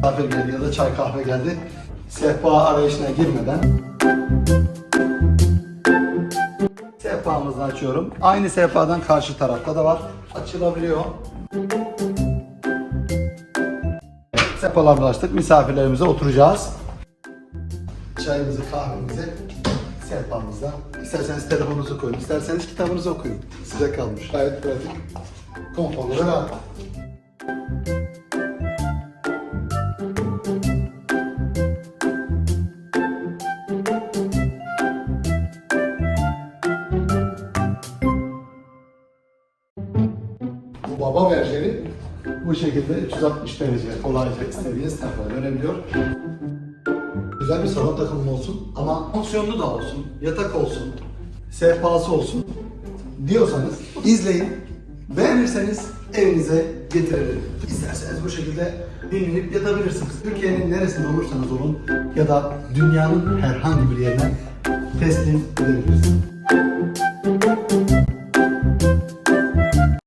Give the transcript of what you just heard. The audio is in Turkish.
misafir geldi ya da çay kahve geldi. Sehpa arayışına girmeden sehpamızı açıyorum. Aynı sehpadan karşı tarafta da var. Açılabiliyor. Sehpalarımızı açtık. Misafirlerimize oturacağız. Çayımızı, kahvemizi sehpamızda. İsterseniz telefonunuzu koyun, isterseniz kitabınızı okuyun. Size kalmış. Gayet pratik, konforlu ve rahat. Baba berjeri bu şekilde 360 derece kolayca istediğiniz tarafa dönebiliyor. Güzel bir salon takımı olsun ama fonksiyonlu da olsun, yatak olsun, sehpası olsun diyorsanız izleyin. Beğenirseniz evinize getirelim. İsterseniz bu şekilde dinlenip yatabilirsiniz. Türkiye'nin neresinde olursanız olun ya da dünyanın herhangi bir yerine teslim edebilirsiniz.